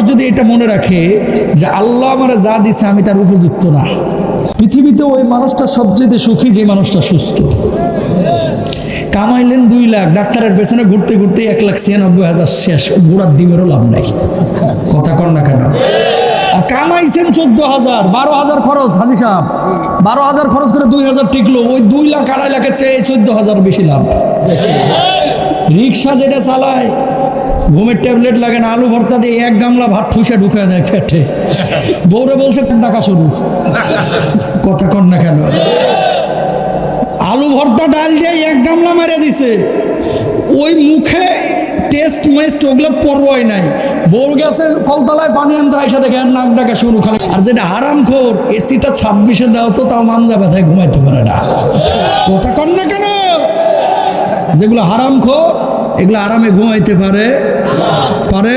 মানুষ যদি এটা মনে রাখে যে আল্লাহ আমার যা দিছে আমি তার উপযুক্ত না। পৃথিবীতে ওই মানুষটা সবচেয়ে সুখী যে মানুষটা সুস্থ। কামাইলেন দুই লাখ, ডাক্তারের পেছনে ঘুরতে ঘুরতে এক লাখ ছিয়ানব্বই হাজার শেষ ঘোরার ডিমেরও লাভ নাই। কথা কর না কেন? আর কামাইছেন চোদ্দ হাজার, বারো হাজার খরচ, হাজি সাহেব, বারো হাজার খরচ করে দুই হাজার টিকলো, ওই দুই লাখ, আড়াই লাখের চেয়ে চোদ্দ হাজার বেশি লাভ। রিক্সা যেটা চালায়, ঘুমের ট্যাবলেট লাগে না, আলু ভর্তা দিয়ে এক গামলা ভাত ঠুসে ঢুকে দেয় পেটে। বউরে বলছে টাকা শুরু কথা কর না কেন? আলু ভর্তা ডাল দিয়ে এক গামলা মেরে দিছে। ওই মুখে টেস্ট মেস্ট ওগুলো পরোয়াই নাই। বউর গেছে কলতলায় পানি আনতে আইসা দেখে নাক ডাকা শুরু খালি। আর যেটা হারাম খোর এসিটা ছাব্বিশে দাও তো তাও মানজা ব্যথায় ঘুমাইতে পারে না। কথা কর না কেন? যেগুলো হারাম খোর, এগুলো আরামে ঘুমাইতে পারে। পারে?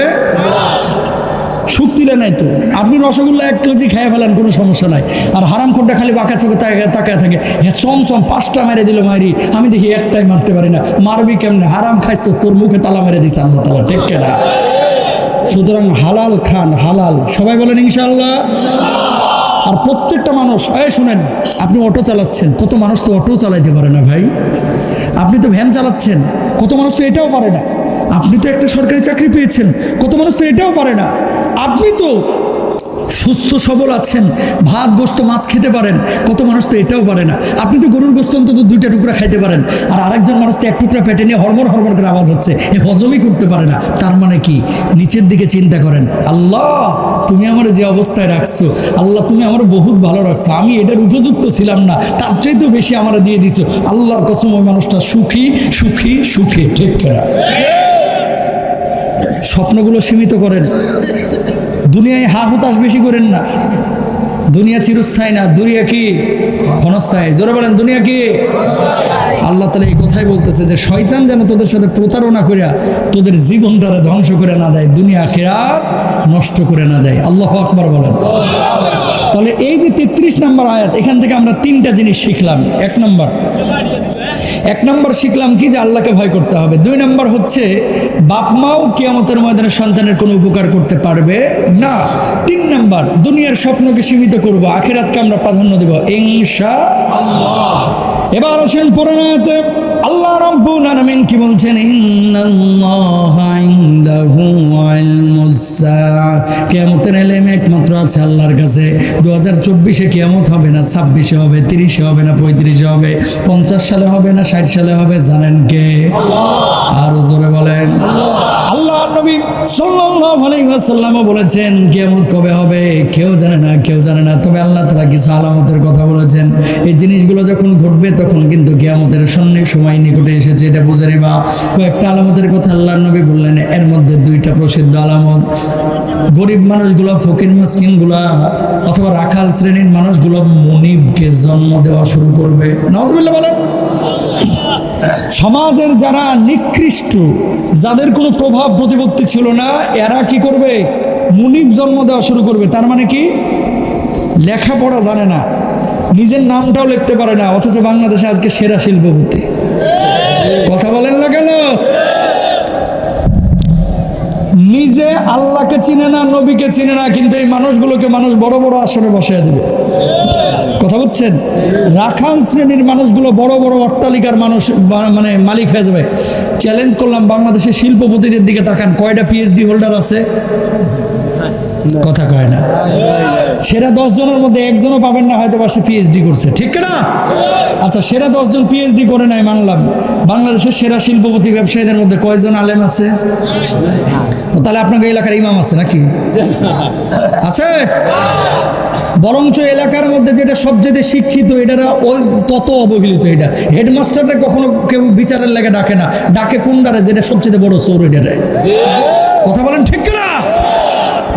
সুখ নাই তো। আপনি রসগোল্লা এক কেজি খেয়ে ফেলেন, কোনো সমস্যা নাই। আর হারাম খোরটা খালি বাঁকা চোখে তাকায় থাকে। হ্যাঁ সম সম পাঁচটা মেরে দিল মারি আমি দেখি একটাই মারতে পারি না। মারবি কেমনে? হারাম খাইছ, তোর মুখে তালা মেরে দিছে আল্লাহ তালা ঠিক কেনা? সুতরাং হালাল খান, হালাল। সবাই বলেন ইনশাল্লাহ আর প্রত্যেকটা মানুষ হয় শুনেন, আপনি অটো চালাচ্ছেন, কত মানুষ তো অটো চালাইতে পারে না ভাই? আপনি তো ভ্যান চালাচ্ছেন, কত মানুষ তো এটাও পারে না। আপনি তো একটা সরকারি চাকরি পেয়েছেন, কত মানুষ তো এটাও পারে না। আপনি তো সুস্থ, সবল আছেন, ভাত, গোস্ত, মাছ খেতে পারেন। কত মানুষ তো এটাও পারে না। আপনি তো গরুর গোস্ত অন্তত দুইটা টুকরা খাইতে পারেন। আর আরেকজন মানুষ তো এক টুকরা পেটে নিয়ে হরমর হরমর করে আওয়াজ হচ্ছে। এ হজমই করতে পারে না। তার মানে কি? নিচের দিকে চিন্তা করেন। আল্লাহ, তুমি আমার যে অবস্থায় রাখছো, আল্লাহ তুমি আমার বহুত ভালো রাখছো। আমি এটার উপযুক্ত ছিলাম না। তার চাইতেও বেশি আমার দিয়ে দিছো। আল্লাহর কসম, ওই মানুষটা সুখী সুখী সুখী, ঠিক স্বপ্নগুলো সীমিত করেন। দুনিয়ায় হা হুতাশ বেশি করেন না। দুনিয়া চিরস্থায়ী না, দুনিয়া কি ক্ষণস্থায়ী? জোরে বলেন, দুনিয়া কি? আল্লাহ তালা এই কথাই বলতেছে যে, শয়তান যেন তোদের সাথে প্রতারণা করিয়া তোদের জীবনটারে ধ্বংস করে না দেয়, দুনিয়া খেরাত নষ্ট করে না দেয়। আল্লাহ আকবার বলেন। তাহলে এই যে তেত্রিশ নম্বর আয়াত, এখান থেকে আমরা তিনটা জিনিস শিখলাম। এক নম্বর এক নম্বর শিখলাম কি যে আল্লাহকে ভয় করতে হবে। দুই নম্বর হচ্ছে, বাপ মাও কিয়ামতের ময়দানে সন্তানের কোনো উপকার করতে পারবে না। তিন নম্বর, দুনিয়ার স্বপ্নকে সীমিত করব, আখিরাতকে আমরা প্রাধান্য দেব ইনশা এবার আসেন পুরাণাতে আল্লাহ রাব্বুল আলামিন কি বলছেন? ইলমুস সাআ কিয়ামতের একমাত্র আছে আল্লাহর কাছে। দু হাজার চব্বিশে কেমত হবে না, ছাব্বিশে হবে, তিরিশে হবে না, পঁয়ত্রিশে হবে 50 সালে হবে না 60 সালে হবে, জানেন কে? আরও জোরে বলেন। নবী সাল্লাল্লাহু আলাইহি ওয়াসাল্লাম বলেছেন, কিয়ামত কবে হবে? কেউ জানে না, কেউ জানে না। তবে আল্লাহ তাআলা কিছু আলামতের কথা বলেছেন। এই জিনিসগুলো যখন ঘটবে, তখন কিন্তু কিয়ামতের সামনে সময় নিকটে এসেছে, এটা বুঝে নিবা। কয়েকটা আলামতের কথা আল্লাহ নবী বললেন, এর মধ্যে দুইটা প্রসিদ্ধ আলামত। গরিব মানুষগুলো, ফকির মাসকিনগুলা, অথবা রাখাল শ্রেণির মানুষগুলো মনিবকে জন্ম দেওয়া শুরু করবে। নজরুল্লাহ বলেন। সমাজের যারা নিকৃষ্ট, যাদের কোনো প্রভাব প্রতিপত্তি ছিল না, এরা কি করবে? মুনিব জন্ম দেওয়া শুরু করবে। তার মানে কি? লেখাপড়া জানে না। নিজের নামটাও লিখতে পারে না, অথচ বাংলাদেশে আজকে সেরা শিল্পপতি। কথা বলেন না কেন? নিজে আল্লাহকে চিনে না, নবীকে চিনে না, কিন্তু এই মানুষগুলোকে মানুষ বড় বড় আসনে বসিয়ে দেবে। কথা বুঝছেন? রাখান শ্রেণির মানুষগুলো বড় বড় অট্টালিকার মানুষ মানে মালিক হয়ে যাবে। চ্যালেঞ্জ করলাম, বাংলাদেশের শিল্পপতিদের দিকে তাকান। কয়টা পিএইচডি হোল্ডার আছে? কথা কয় না। সেরা দশ জনের মধ্যে একজনও পাবেন না হয়তো বা সে পিএইচডি করছে। ঠিক না আচ্ছা সেরা দশজন পিএইচডি করে নাই, মানলাম। বাংলাদেশের সেরা শিল্পপতি ব্যবসায়ীদের মধ্যে কয়জন আলেম আছে? তাহলে আপনাকে এলাকার ইমাম আছে নাকি? আছে? বরঞ্চ এলাকার মধ্যে যেটা সবচেয়ে শিক্ষিত এটা ওই তত অবহেলিত এটা। হেডমাস্টাররা কখনো কেউ বিচারের লাগে ডাকে না। ডাকে কোন কোনটারে? যেটা সবচেয়ে বড় চোর এটারে। কথা বলেন ঠিক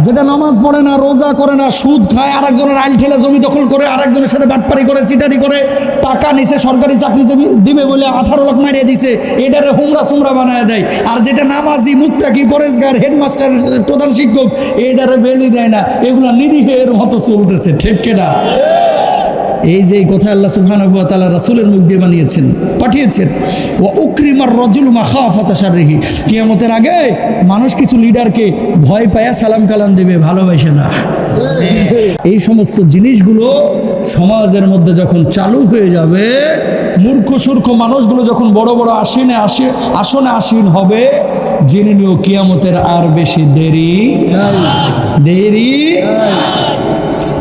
যেটা নামাজ পড়ে না, রোজা করে না, সুদ খায়, আরেকজনের আইল ঠেলে জমি দখল করে, আরেকজনের সাথে বাটপারি করে, চিটারি করে, টাকা নিছে, সরকারি চাকরি দিবে বলে আঠারো লাখ মারিয়ে দিছে, এটারে হুমরা সুমরা বানায় দেয়। আর যেটা নামাজি, মুত্তাকি, পরেশগার, হেডমাস্টার, প্রধান শিক্ষক, এটারে বেলি দেয় না। এগুলো নিরীহের মতো চলতেছে, ঠিক কেনা? এই যে কথা আল্লাহ ওয়া তাআলা মুখ দিয়ে বানিয়েছেন, পাঠিয়েছেন। ওয়া উকরিমার রাজুল মাখাফাতা শাররিহি। কিয়ামতের আগে মানুষ কিছু লিডারকে ভয় পায়া সালাম কালাম দেবে, ভালোবাসে না। এই সমস্ত জিনিসগুলো সমাজের মধ্যে যখন চালু হয়ে যাবে, মূর্খ সূর্খ মানুষগুলো যখন বড় বড় আসিনে আসে, আসনে আসীন হবে, জেনে নিও কিয়ামতের আর বেশি দেরি দেরি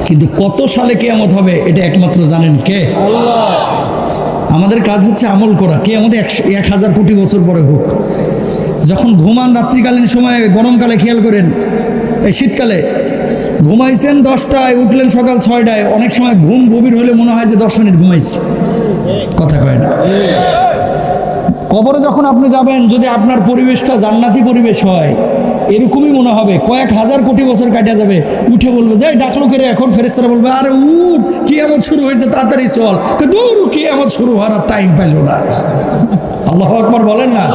কিন্তু কত সালে কেয়ামত হবে এটা একমাত্র জানেন কে? আমাদের কাজ হচ্ছে আমল করা। কে আমাদের এক হাজার কোটি বছর পরে হোক। যখন ঘুমান রাত্রিকালীন সময়ে গরমকালে খেয়াল করেন এই শীতকালে ঘুমাইছেন দশটায় উঠলেন সকাল ছয়টায় অনেক সময় ঘুম গভীর হলে মনে হয় যে দশ মিনিট ঘুমাইছে। কথা কয় না। কবরে যখন আপনি যাবেন যদি আপনার পরিবেশটা জান্নাতি পরিবেশ হয় এরকমই মনে হবে। কয়েক হাজার কোটি বছর কাটা যাবে। উঠে বলবে, যাই, ডাকলো করে এখন ফেরেস্তারা বলবে, আরে উঠ কি এমন শুরু হয়েছে, তাড়াতাড়ি চল। দৌড় কি এমন শুরু হওয়ার আর টাইম পাইল না। আল্লাহ আকবর বলেন না?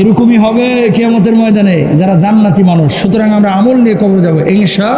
এরকমই হবে কেয়ামতের ময়দানে, যারা জান্নাতি মানুষ। সুতরাং আমরা আমল নিয়ে কবর যাব, ইনশা